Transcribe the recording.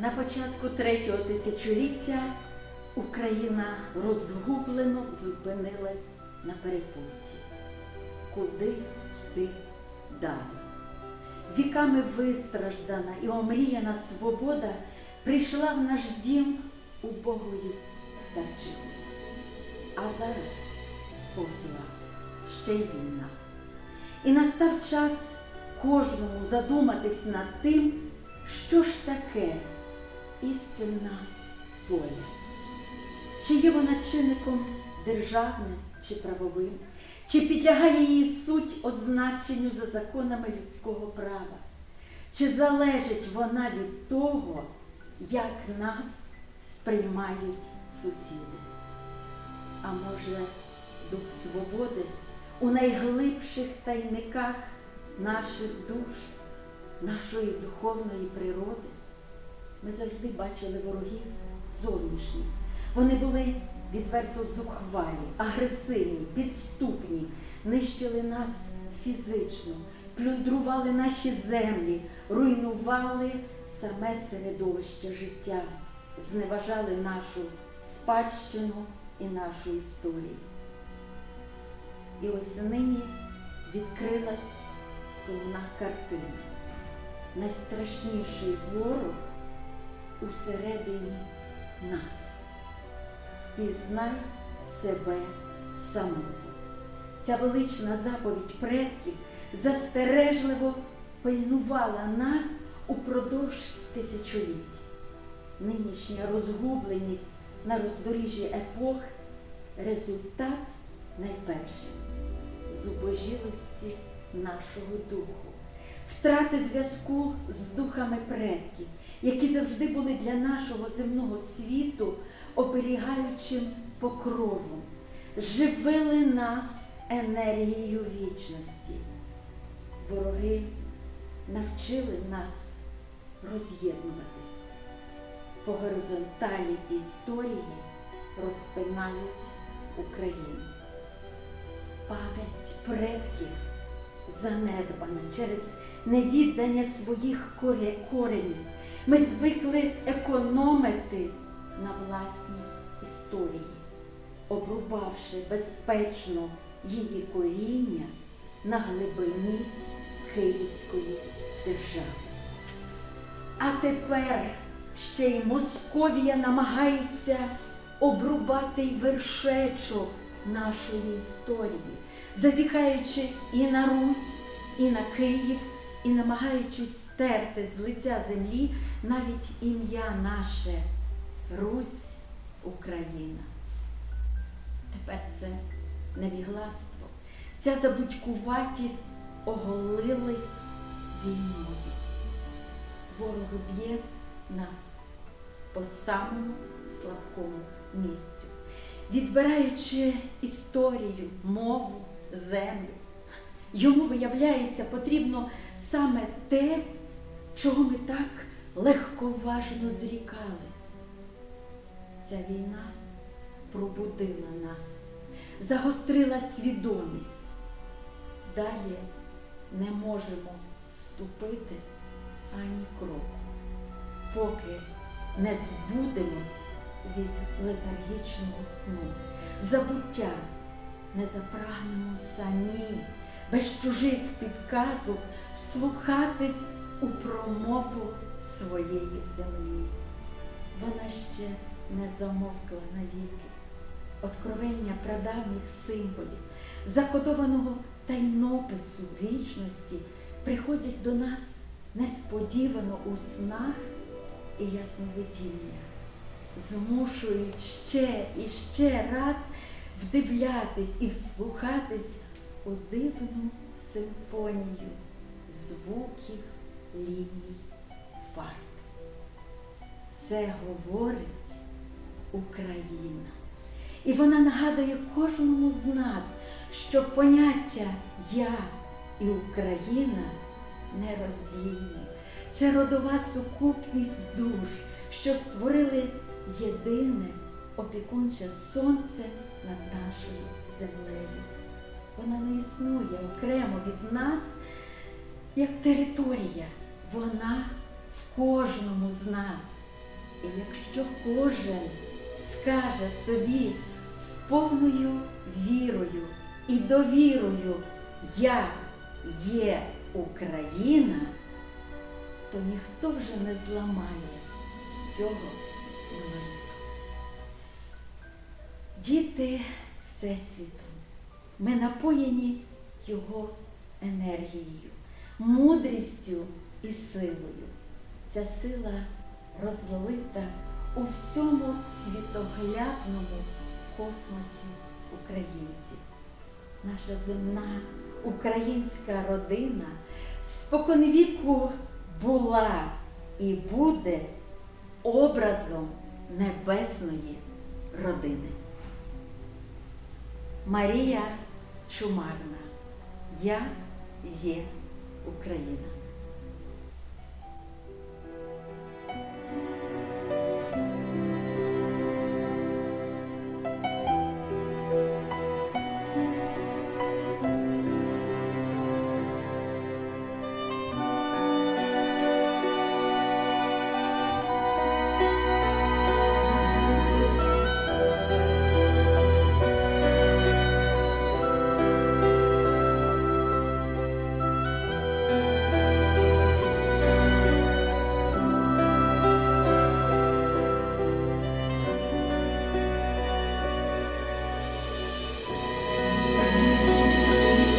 На початку третього тисячоліття Україна розгублено зупинилась на перепутті. Куди йти далі? Віками вистраждана і омріяна свобода прийшла в наш дім убогою старчиною. А зараз вповзла ще й війна. І настав час кожному задуматись над тим, що ж таке істинна воля. Чи є вона чинником державним чи правовим, чи підлягає її суть означенню за законами людського права, чи залежить вона від того, як нас сприймають сусіди? А може, дух свободи у найглибших тайниках наших душ, нашої духовної природи? Ми завжди бачили ворогів зовнішніх. Вони були відверто зухвалі, агресивні, підступні, нищили нас фізично, плюндрували наші землі, руйнували саме середовище життя, зневажали нашу спадщину і нашу історію. І ось нині відкрилась сумна картина. Найстрашніший ворог усередині нас. Пізнай себе самого. Ця велична заповідь предків застережливо пильнувала нас упродовж тисячоліть. Нинішня розгубленість на роздоріжжі епох результат найперший зубожілості нашого духу, втрати зв'язку з духами предків, які завжди були для нашого земного світу оберігаючим покровом, живили нас енергією вічності. Вороги навчили нас роз'єднуватись. По горизонталі історії розпинають Україну. Пам'ять предків занедбана через невіддання своїх коре- коренів. Ми звикли економити на власній історії, обрубавши безпечно її коріння на глибині Київської держави. А тепер ще й Московія намагається обрубати й вершечок нашої історії, зазіхаючи і на Русь, і на Київ, і намагаючись стерти з лиця землі навіть ім'я наше Русь Україна. Тепер це невігластво, ця забудькуватість оголились війною. Ворог б'є нас по самому слабкому місцю, відбираючи історію, мову, землю. Йому, виявляється, потрібно саме те, чого ми так легковажно зрікались. Ця війна пробудила нас, загострила свідомість. Далі не можемо ступити ані кроку, поки не збудемось від летаргічного сну, забуття не запрагнемо самі, без чужих підказок вслухатись у промову своєї землі. Вона ще не замовкла навіки. Откровення прадавніх символів, закодованого тайнопису вічності приходять до нас несподівано у снах і ясновидіннях, змушують ще і ще раз вдивлятись і вслухатись у дивну симфонію звуків ліній фарб. Це говорить Україна. І вона нагадує кожному з нас, що поняття Я і Україна нероздільні. Це родова сукупність душ, що створили єдине опікунче сонце над нашою землею. Вона не існує окремо від нас як територія. Вона в кожному з нас І якщо кожен скаже собі з повною вірою і довірою Я є Україна, то ніхто вже не зламає цього моноліту. Діти Всесвіту, ми напоєні його енергією, мудрістю і силою. Ця сила розлита у всьому світоглядному космосі українців. Наша земна українська родина споконвіку була і буде образом небесної родини. Марія Чумарна. Я є Україна.